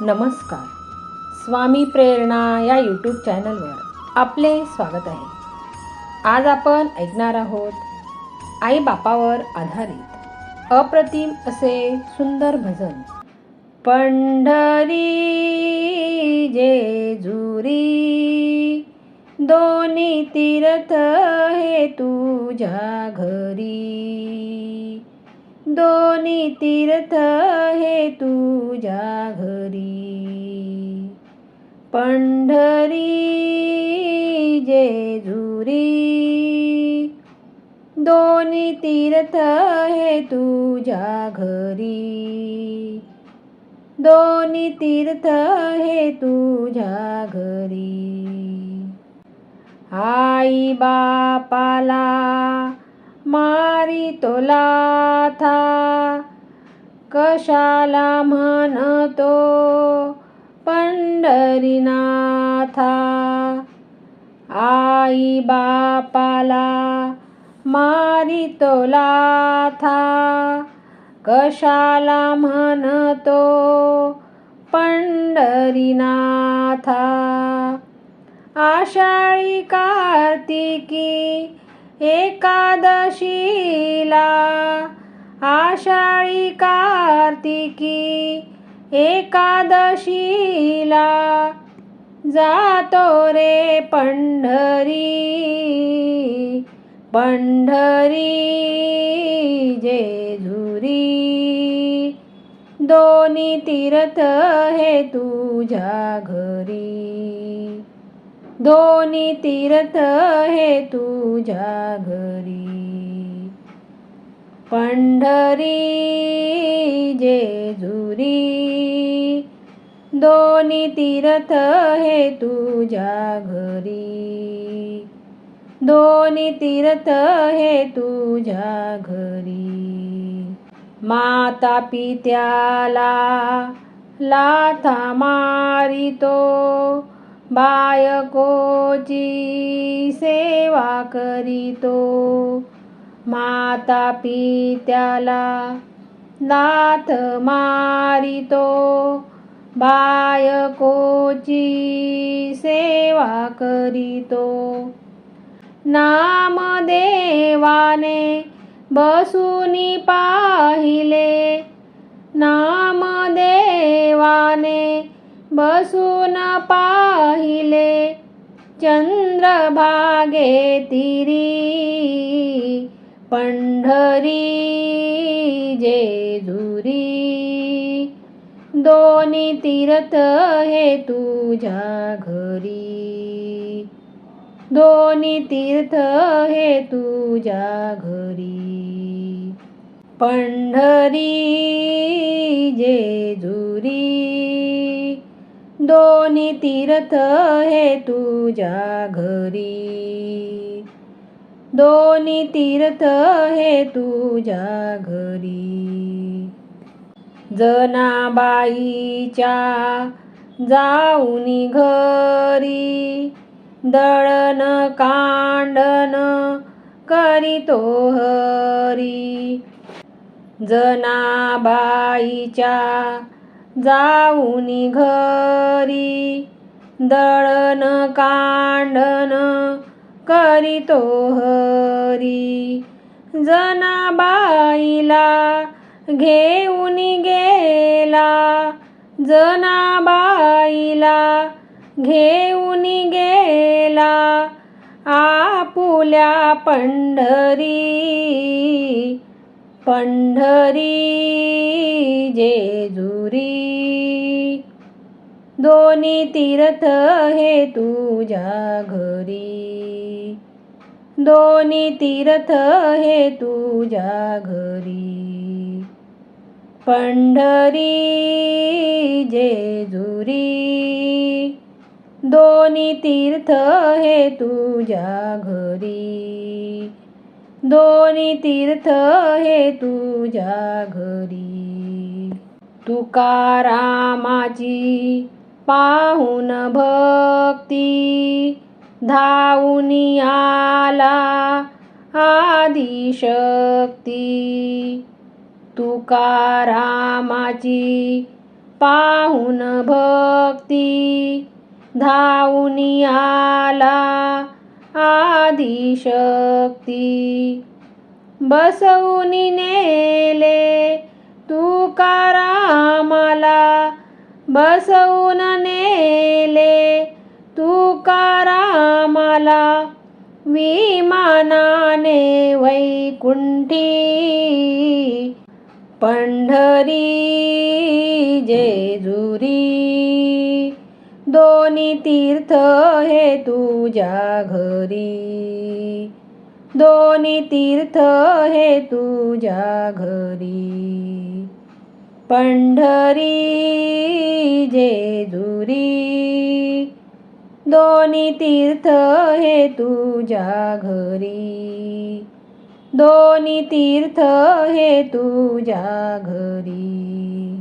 नमस्कार. स्वामी प्रेरणा या यूट्यूब चॅनलवर आपले स्वागत आहे. आज आपण ऐकणार आहोत आई बापावर आधारित अप्रतिम असे सुंदर भजन. पंढरी जेजुरी दोन्ही तीर्थ हे तुझ्या घरी. दोन्ही तीर्थ हे तुझ्या घरी. पंढरी जेजुरी दोन्ही तीर्थ हे तुझ्या घरी. दोन्ही तीर्थ हे तुझ्या घरी. आई बापाला मारी तो था कशाला म्हणतो पंढरीनाथा? आई बापाला मारी तो था कशाला म्हणतो पंढरीनाथा? आषाढी कार्तिकी एकादशीला आषाढी कार्तिकी एकादशीला जातो रे पंढरी पंढरी जेजुरी. दोन्ही तीर्थ हे तुझ्या घरी. दोन्ही तीर्थ हे तुझ्या घरी पंढरी जेजुरी दोन्ही तीर्थ हे तुझ्या घरी दोन्ही तीर्थ हे तुझ्या घरी माता पित्याला लाथा मारितो. बायकोची सेवा करीतो माता पित्याला नाथ मारितो बायकोची सेवा करीतो नामदेवाने बसूनी पाहिले नामदेवाने बसून पाहिले चंद्रभागे तिरी पंढरी जेजुरी. दोन्ही तीर्थ हे तुझ्या घरी. दोन्ही तीर्थ हे तुझ्या घरी. पंढरी जेजुरी. दोन्ही तीर्थ हे तुझ्या घरी. दोन्ही तीर्थ हे तुझ्या घरी. जनाबाईच्या जाऊनी घरी दळण कांडण करीतो हरी. जनाबाईच्या जाऊनी घरी दळण कांडण करीतो हरी. जनाबाईला घेऊन गेला जनाबाईला घेऊन गेला आपुल्या पंढरी पंढरी जेजुरी. दोन्ही तीर्थ हे तुझ्या घरी. दोन्ही तीर्थ हे तुझ्या घरी. पंढरी जेजुरी दोन्ही तीर्थ हे तुझ्या घरी. दोन्ही तीर्थ हे तुझ्या घरी. तुकारामाची पाहून भक्ती धावून आला आदिशक्ती. तुकारामाची पाहून भक्ती धावून आला आदिशक्ती. बसवून नेले तुकारामाला बसवून नेले. तुकारामाला विमानाने वैकुंठी. पंढरी जेजुरी दोन्ही तीर्थ हे तुझ्या घरी. दोन्ही तीर्थ हे तुझ्या घरी. पंढरी जेजुरी दोन्ही तीर्थ हे तुझ्या घरी. दोन्ही तीर्थ हे तुझ्या घरी.